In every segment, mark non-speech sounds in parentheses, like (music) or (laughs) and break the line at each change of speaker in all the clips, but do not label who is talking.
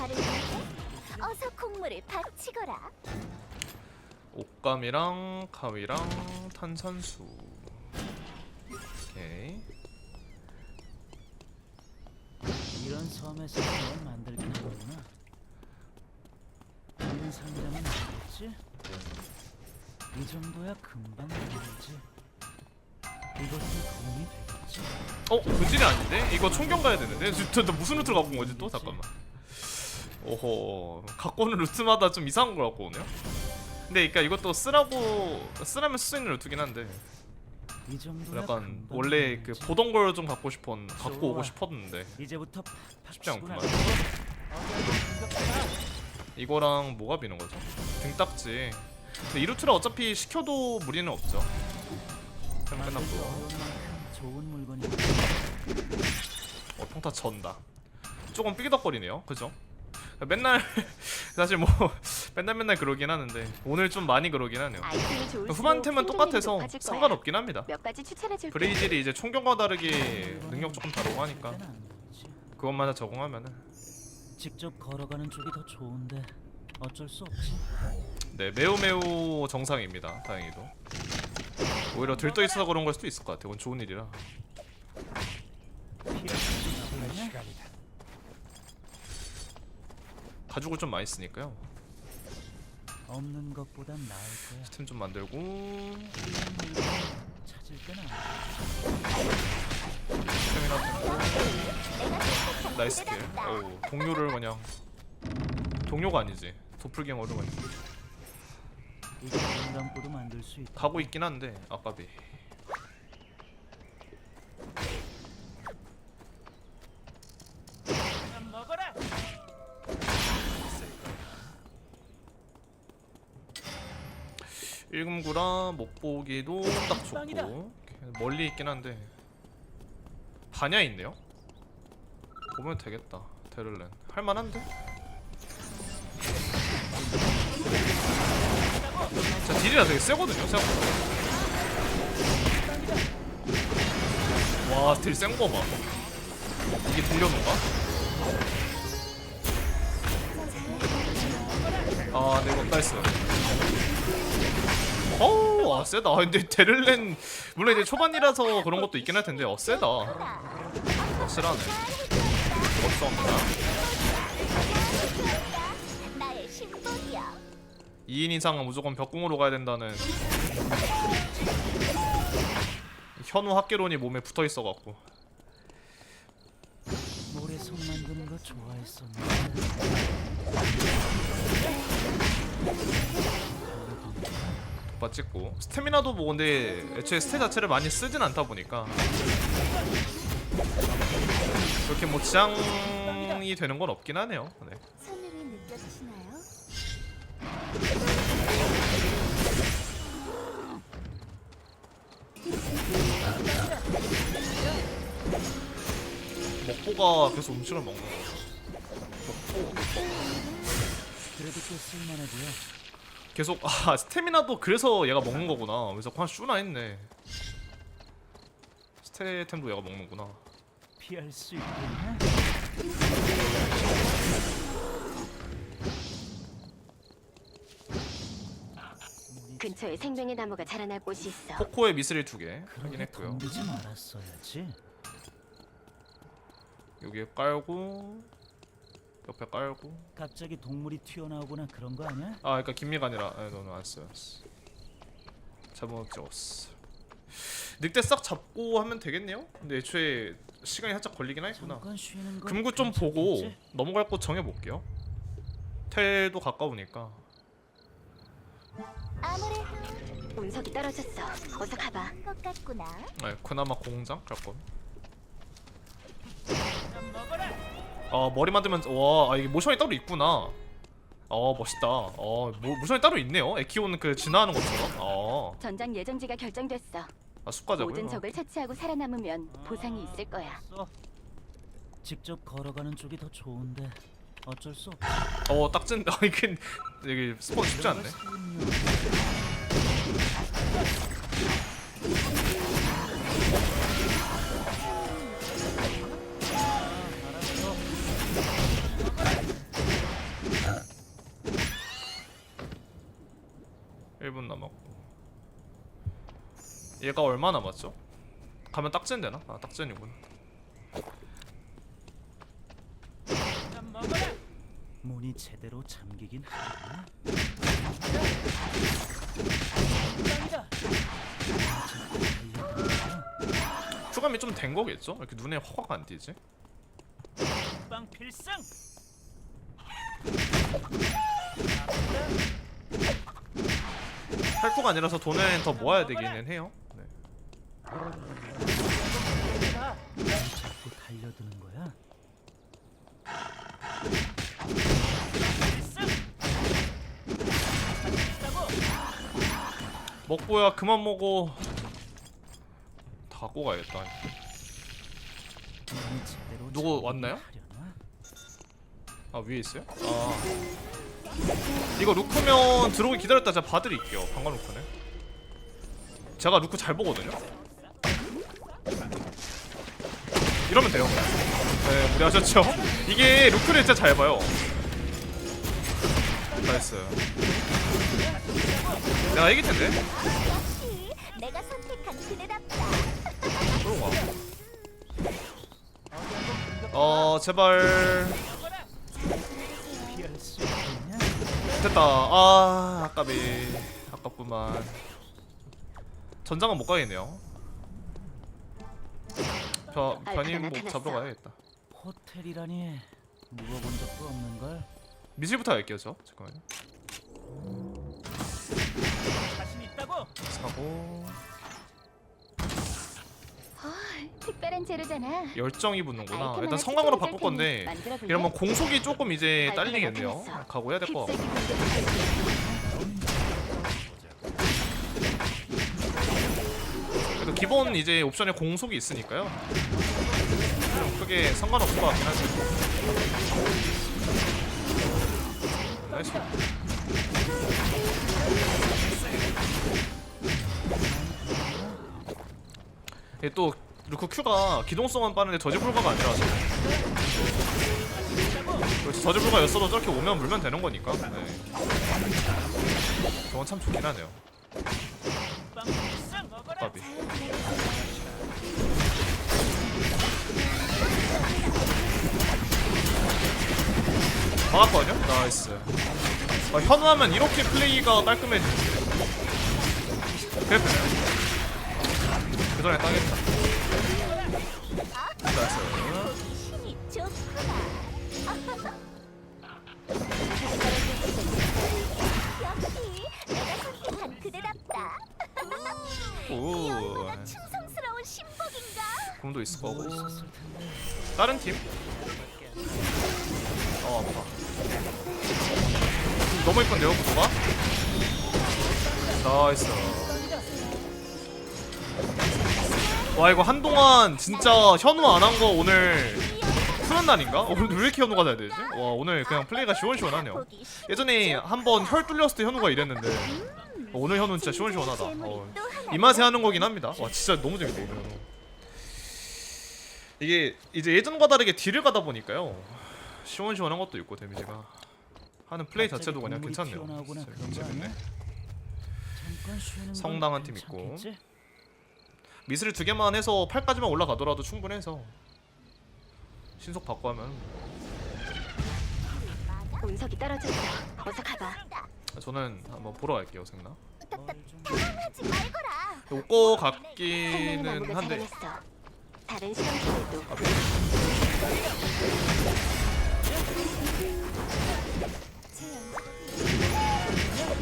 가르치는데 어서 콩물을 바치거라. 옷감이랑 가위랑 탄산수. 오케이.
이런 섬에서 뭘 만들긴 하구나. 이 상자는 뭐겠지? 이 정도야 금방 만들지. 이것도 도움이 되겠지?
어? 그질이 아닌데? 이거 총경 가야 되는데? 저, 저, 나 무슨 루트를 갖고 거지 또? 잠깐만 오호 갖고 오는 루트마다 좀 이상한 걸 갖고 오네요? 근데 그니까 이것도 쓰라고 쓰라면 쓸 수 있는 루트긴 한데 약간 원래 그. 보던 걸 좀 갖고 싶었 갖고 오고. 싶었는데
이제부터
쉽지 않구만. 이거랑 뭐가 비는 거죠? 등딱지 근데 이 루트를 어차피 시켜도 무리는 없죠 그럼 끝났고
어,
평타 전다. 조금 삐기덕거리네요. 그죠? 맨날 (laughs) 사실 뭐 (laughs) 맨날 맨날 그러긴 하는데 오늘 좀 많이 그러긴 하네요. 후반템은 똑같아서. 상관없긴 합니다.
몇 가지 추천해줄게.
브레이즐이 이제 총경과 다르게 능력 조금 다르고 하니까. 그것만 다 적응하면은
직접 걸어가는 쪽이 더 좋은데 어쩔 수 없지.
네 매우 매우 정상입니다. 다행히도 오히려 들떠 있어서 그런 걸 수도 있을 것 같아요. 그건 좋은 일이라. 가죽을 좀 많이 쓰니까요.
없는 것보단 나을 거야.
스템 좀 만들고
찾을
스태미나 나이스 킬. 어우, 동료를 그냥 동료가 아니지. 도플갱어를 그냥
만들 수 있다.
가고 있긴 한데 아까비. 일금구라 목보기도 딱 좋고 멀리 있긴 한데 반야 있네요. 보면 되겠다. 데를렌 할만한데? 자 딜이라 되게 세거든요 생각보다. 와딜 센 거 봐. 이게 딜려는가? 아, 네, 이거 나이스. 어우, 와, 세다. 아, 근데 데를렌, 물론 이제 초반이라서 그런 것도 있긴 할 텐데, 어, 세다. 확실하네. 멋있습니다.
나의 신분이야.
2인 이상은 무조건 벽궁으로 가야 된다는 현우 학계론이 몸에 붙어 있어갖고
모래성 만드는 거 좋아했었는데.
바 찍고 스태미나도 뭐 근데 애초에 스태 자체를 많이 쓰진 않다 보니까 그렇게 뭐 지장이 되는 건 없긴 하네요. 네.
느껴지시나요?
먹보가 계속 음식을 먹는 거.
그래도 꽤 쓸만해 보여.
계속 아 스태미나도 그래서 얘가 먹는 거구나. 그래서 그냥 슈나 했네. 스태템도 얘가 먹는구나.
피할 수 있겠냐?
근처에 생명의 나무가 자라날 곳이 있어.
코코의 미스릴 두개
그러게
확인했고요.
덤비지 말았어야지.
여기에 깔고 옆에 깔고
갑자기 동물이 튀어나오거나 그런 거 아니야?
아 그러니까 김미가 아니라 아, 너는 안 써요. 잘못 적었어. 늑대 싹 잡고 하면 되겠네요. 근데 애초에 시간이 살짝 걸리긴 하겠구나.
잠깐 쉬는 거.
금구 좀 보고 넘어갈 곳 정해 볼게요. 텔도 가까우니까.
아무래도 운석이 떨어졌어. 어서 가봐. 것 같구나.
네, 그나마 공장 갈 건. 아 머리 만들면 와 아, 이게 모션이 따로 있구나. 어 멋있다. 어 모, 모션이 따로 있네요. 에키온 그 진화하는 것처럼. 어.
전장 예정지가 결정됐어.
아
모든
숙가자고요.
적을 처치하고 살아남으면 보상이 있을 거야.
써. 직접 걸어가는 쪽이 더 좋은데 어쩔 수 없지.
어 딱진 아 이게 이게 스폰 쉽지 않네. 얘가 얼마 남았죠? 가면 딱젠 되나? 아 딱젠이구나
문이 제대로 잠기긴 하구나.
추감이 좀 된 거겠죠? 이렇게 눈에 확확 안 띄지?
빵 필승.
팔코가 아니라서 돈은 더 모아야 되기는 해요 네.
자꾸 달려드는 거야?
먹보야 그만 먹어. 다고 가야겠다.
문이 제대로
누구 왔나요? 아 위에 있어요? 아. 이거 루크면 들어오기 기다렸다. 제가 봐드릴게요. 방관 루크네 제가 루크 잘 보거든요 이러면 돼요 네 무리하셨죠? 이게 루크를 진짜 잘 봐요 나이스 내가 이길 텐데?
역시 내가 선택한 그대답다.
그런가 어 제발? 됐다. 아, 아깝이. 아깝구만. 전장은 못 가겠네요. 저 변인복 잡으러 가야겠다.
호텔이라니 묵어본 적도 없는 걸.
미술부터 갈게요, 저. 잠깐만요.
자신 있다고?
사고
특별한 재료잖아.
열정이 붙는구나. 일단 성광으로 바꿀 건데? 이러면 공속이 조금 이제
아이템
딸리겠네요. 각오해야 될것 기본 이제 옵션에 공속이 있으니까요. 좀 크게 상관없을 것 같긴 하지. 나이스. 얘또 루크 Q가 기동성은 빠른데 저지 불가가 아니라서 저지 불가였어도 저렇게 오면 물면 되는 거니까 네. 저건 참 좋긴 하네요 밥이. 막았거든요? 나이스. 아, 현우하면 이렇게 플레이가 깔끔해지지. 그래프네 그 전에 따겠다. 나이스 (laughs) 공도 있을 거고. 다른 팀? 어 아파 너무 이쁜데요 구도가? 나이스 와 이거 한동안 진짜 현우 안 한 거 오늘 푸는 날인가? 오늘 왜 이렇게 현우가 잘 되지? 와 오늘 그냥 플레이가 시원시원하네요 예전에 한번 혈 뚫렸을 때 현우가 이랬는데 어, 오늘 현우는 진짜 시원시원하다 어, 이 맛에 하는 거긴 합니다 와 진짜 너무 재밌다 오늘 현우 이게 이제 예전과 다르게 딜을 가다 보니까요 시원시원한 것도 있고 데미지가 하는 플레이 자체도 그냥 괜찮네요 재밌네 성당한 팀 있고. 미스를 두 개만 해서 8까지만 올라가더라도 충분해서 신속 바꿔 하면
운석이 떨어졌어. 어서 가봐.
저는 한번 보러 갈게요 생나
뭘좀
하지 말거라. 생명의
같기는
나무가
한데.
다른 실험체들도.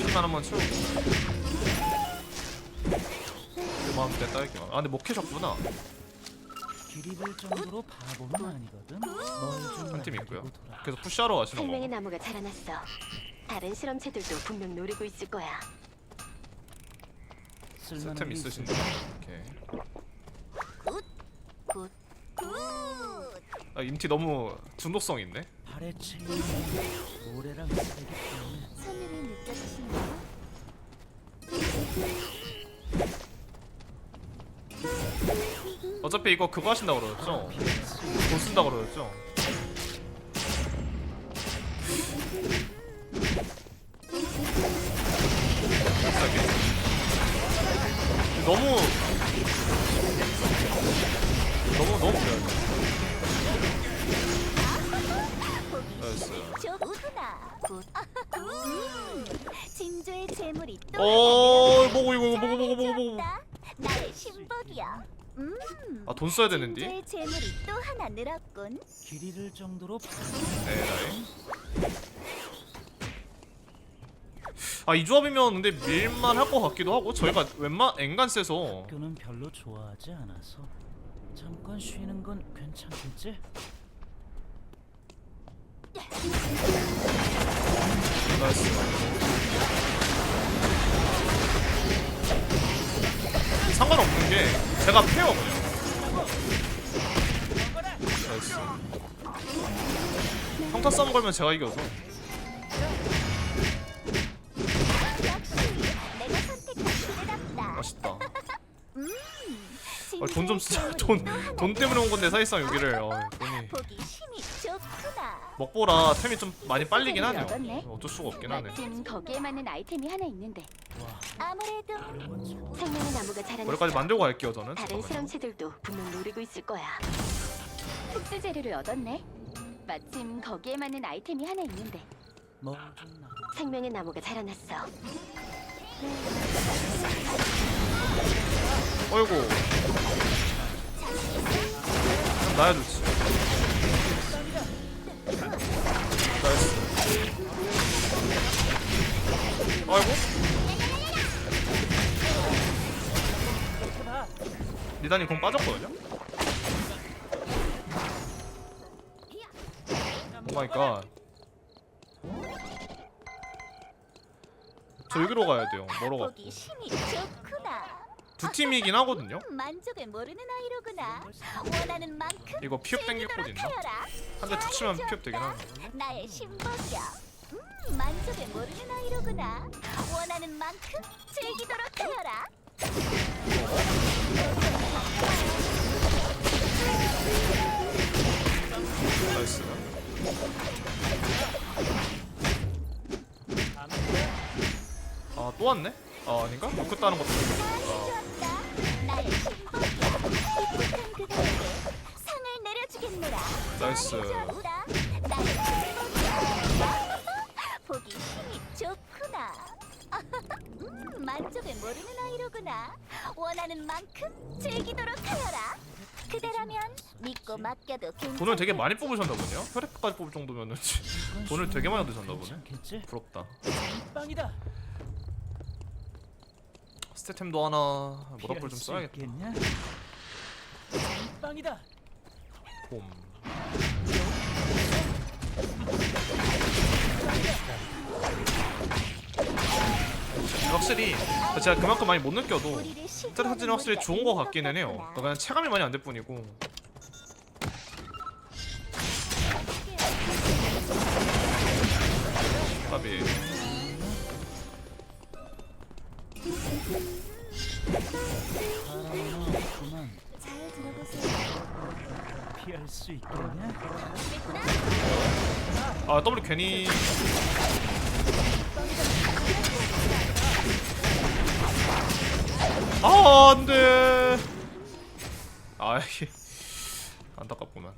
일단 한번 치우고 마음 됐다 할게아 근데 못 캐셨구나.
볼 정도로 바보는 아니거든.
한 팀 있고요. 그래서 푸시하러 가시는
생명의
거
나무가 자라났어. 다른 실험체들도 분명 노리고 있을 거야.
스템 있으신데 오케이
굿. 굿.
아 임티 너무 중독성 있네
발에 모래랑 때문에
느껴지시나요?
어차피 이거 그거 하신다 고 그러셨죠? 돈 쓴다 고 그러셨죠? 돈 써야 되는데.
재물이 또 하나 늘었군.
길 잃을 정도로
네, 나이. 아이 조합이면 근데 밀만 할 것 같기도 하고 저희가 웬만 엔간 세서
학교는 별로 좋아하지 않아서 잠깐 쉬는 건 괜찮겠지?
나이스. 상관없는 게 제가 그냥. 나이스. 평타 싸움 걸면 제가 이겨서. 맛있다.
음.
아, 돈좀 쓰자. 돈, 돈 때문에 온 건데 사실상 여기를. 어, 돈이. 먹보라 템이 좀 많이 빨리긴 하네요. 어쩔 수가 없긴 하네.
마침 거기에 맞는 아이템이 하나 있는데
와,
아무래도 생명의 나무가 자라는
머리까지 만들고 갈게요 저는.
다른
잠깐만요.
실험체들도 분명 노리고 있을 거야. 특수 재료를 얻었네. 마침 거기에 맞는 아이템이 하나 있는데
나.
생명의 나무가 자라났어.
어이구. 나야 좋지. 나이스. 아이고. 리단이 공 빠졌거든요? 오 마이 갓. 저 여기로 가야 돼요. 멀어
좋구나.
두 팀이긴 하거든요.
만족을 모르는 아이로구나. 원하는 만큼
이거 피업 땡길 곳
즐기도록
있나?
하여라.
한대툭 치면 피업 되긴 하네.
나의 신복이야. 음, 만족을 모르는 아이로구나. 원하는 만큼 즐기도록 하여라.
나이스. 아, 또 왔네? 아, 아닌가? 로크 따는 것도 나이스.
보기 힘이 좋구나. (laughs) 음, 만족을 모르는 아이로구나. 원하는 만큼 즐기도록 하여라. 그대라면 믿고 맡겨도 괜찮.
돈을 되게 많이 뽑으셨나 보네요? 혈액까지 뽑을 정도면은
잠깐
돈을 되게 많이
건
드셨나 보네.
괜찮겠지?
부럽다.
빵이다.
스태템도 하나 모닥불 좀 써야겠다.
있겠냐? 빵이다.
봄. 확실히 제가 그만큼 많이 못 느껴도 사진은 확실히 좋은 거 같기는 해요. 그냥 체감이 많이 안 될 뿐이고. 까비.
수 있겠냐?
아 W 괜히. 아 안돼. 아 이게 안타깝구만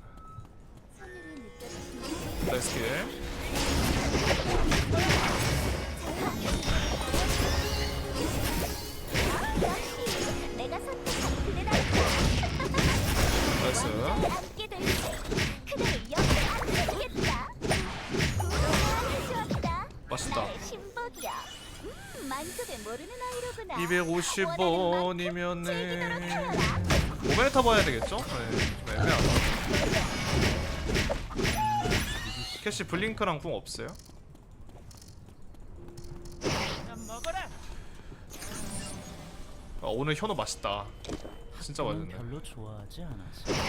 250원이면
즐기도록
네
하여라.
오메타 봐야 되겠죠? 네, 좀 애매하다 캐시 블링크랑 궁 없어요? 아, 오늘 현우 맛있다 진짜 맛있네
별로 좋아하지 않아서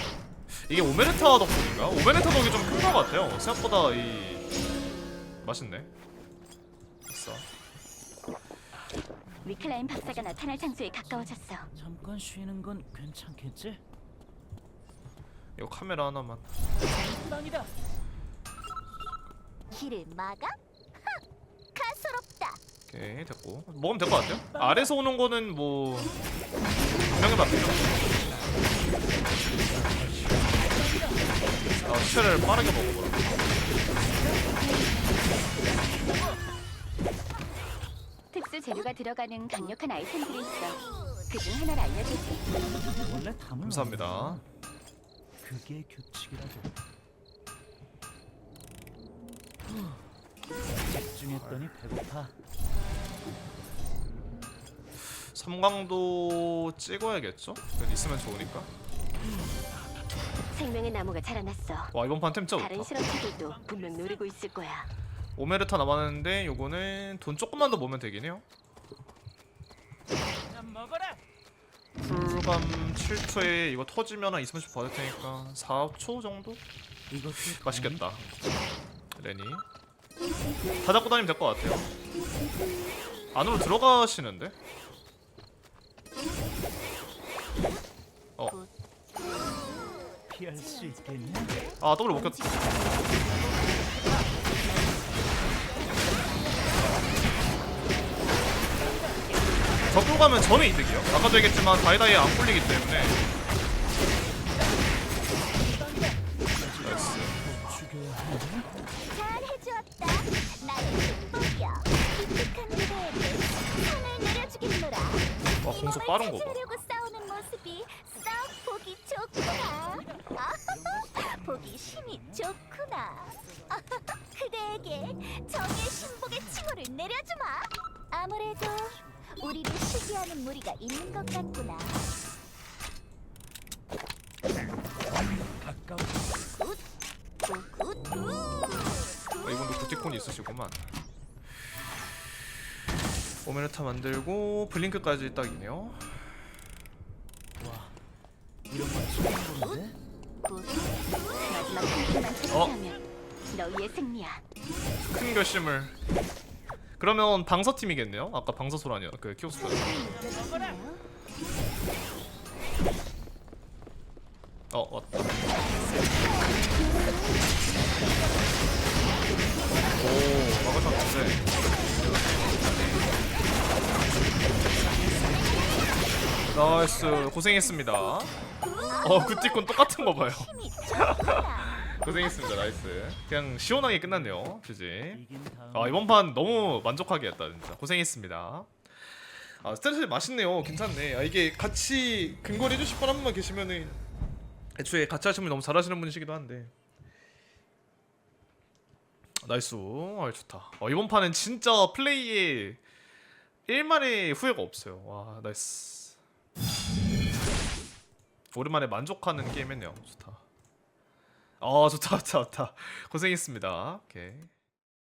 이게 오메레타 덕분인가? 오메레타 덕이 좀 큰 것 같아요. 생각보다 이 맛있네. 있어.
위클라인 박사가 나타날 장소에 가까워졌어.
잠깐 쉬는 건 괜찮겠지?
이거 카메라 하나만.
빵이다.
길을 막아? 하! 가소롭다.
오케이 됐고. 먹으면 될 것 같아요. 아래서 오는 거는 뭐 분명히 맞죠. 생체를 빠르게 먹어보라.
특수 재료가 들어가는 강력한 아이템들이 있어. 그중 하나를 알려주지.
원래 담을
감사합니다.
그게 규칙이라고. 집중했더니 배고파.
섬광도 찍어야겠죠? 있으면 좋으니까.
생명의 나무가 자라났어.
와 이번 판 템 진짜
다른
좋다.
실험체들도 분명 노리고 있을 거야.
오메르타 남았는데 요거는 돈 조금만 더 모으면 되긴 해요. 풀감 7초에 이거 터지면 한 2, 30 받을 테니까 4초 정도? 맛있겠다. 레니. 다 잡고 다니면 될 것 같아요. 안으로 들어가시는데? 어. 아 더블 못 켰다. 적으로 가면 저는 이득이요. 아까도 얘기했지만 다이다이에 안 굴리기 때문에. 나이스. 와 공속 빠른 거 봐.
보기 좋구나. 보기 힘이 좋구나. (laughs) 그대에게 정의 신복의 칭호를 내려주마. 아무래도 우리를 시기하는 무리가 있는 것 같구나.
아, 이분도 부티콘이 있으시구만. 오메르타 만들고 블링크까지 딱 있네요.
와, 이런 건 처음 보는데?
마지막 한 처리하면 너희의 승리야.
큰 결심을. 그러면 방서 팀이겠네요. 아까 방서 소란이요. 그 키오스크. 어 왔다. 오 막을 탔는데. 나이스 고생했습니다. 어 구티콘 똑같은 거 봐요. 고생했습니다. 나이스. 그냥 시원하게 끝났네요.
다음.
아 이번 판 너무 만족하게 했다 진짜. 고생했습니다. 아 스트레스 맛있네요. 괜찮네. 아 이게 같이 근거리 해주실 분 한 분만 계시면은 애초에 같이 하시는 분 너무 잘하시는 분이시기도 한데. 나이스. 아 좋다. 어, 이번 판은 진짜 플레이에 일말의 후회가 없어요. 와 나이스. 오랜만에 만족하는 게임 했네요. 좋다 아 좋다 좋다 좋다. 고생했습니다. 오케이